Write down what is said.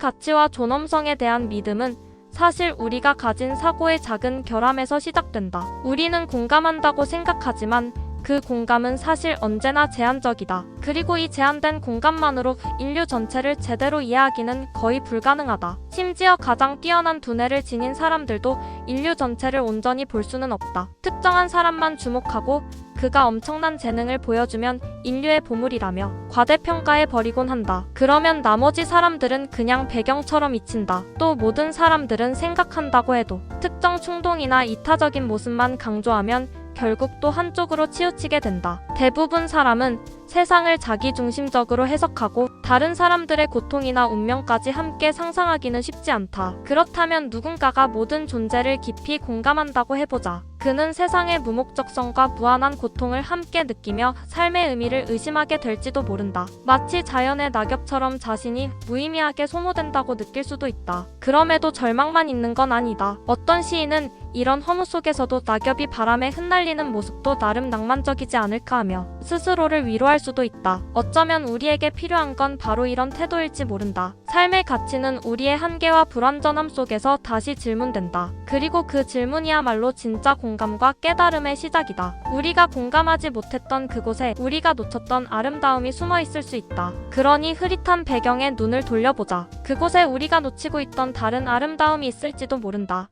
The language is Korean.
가치와 존엄성에 대한 믿음은 사실 우리가 가진 사고의 작은 결함에서 시작된다. 우리는 공감한다고 생각하지만 그 공감은 사실 언제나 제한적이다. 그리고 이 제한된 공감만으로 인류 전체를 제대로 이해하기는 거의 불가능하다. 심지어 가장 뛰어난 두뇌를 지닌 사람들도 인류 전체를 온전히 볼 수는 없다. 특정한 사람만 주목하고 그가 엄청난 재능을 보여주면 인류의 보물이라며 과대평가해 버리곤 한다. 그러면 나머지 사람들은 그냥 배경처럼 잊힌다. 또 모든 사람들은 생각한다고 해도 특정 충동이나 이타적인 모습만 강조하면 결국 또 한쪽으로 치우치게 된다. 대부분 사람은 세상을 자기중심적으로 해석하고 다른 사람들의 고통이나 운명까지 함께 상상하기는 쉽지 않다. 그렇다면 누군가가 모든 존재를 깊이 공감한다고 해보자. 그는 세상의 무목적성과 무한한 고통을 함께 느끼며 삶의 의미를 의심하게 될지도 모른다. 마치 자연의 낙엽처럼 자신이 무의미하게 소모된다고 느낄 수도 있다. 그럼에도 절망만 있는 건 아니다. 어떤 시인은 이런 허무 속에서도 낙엽이 바람에 흩날리는 모습도 나름 낭만적이지 않을까 하며 스스로를 위로할 수도 있다. 어쩌면 우리에게 필요한 건 바로 이런 태도일지 모른다. 삶의 가치는 우리의 한계와 불완전함 속에서 다시 질문된다. 그리고 그 질문이야말로 진짜 공감과 깨달음의 시작이다. 우리가 공감하지 못했던 그곳에 우리가 놓쳤던 아름다움이 숨어 있을 수 있다. 그러니 흐릿한 배경에 눈을 돌려보자. 그곳에 우리가 놓치고 있던 다른 아름다움이 있을지도 모른다.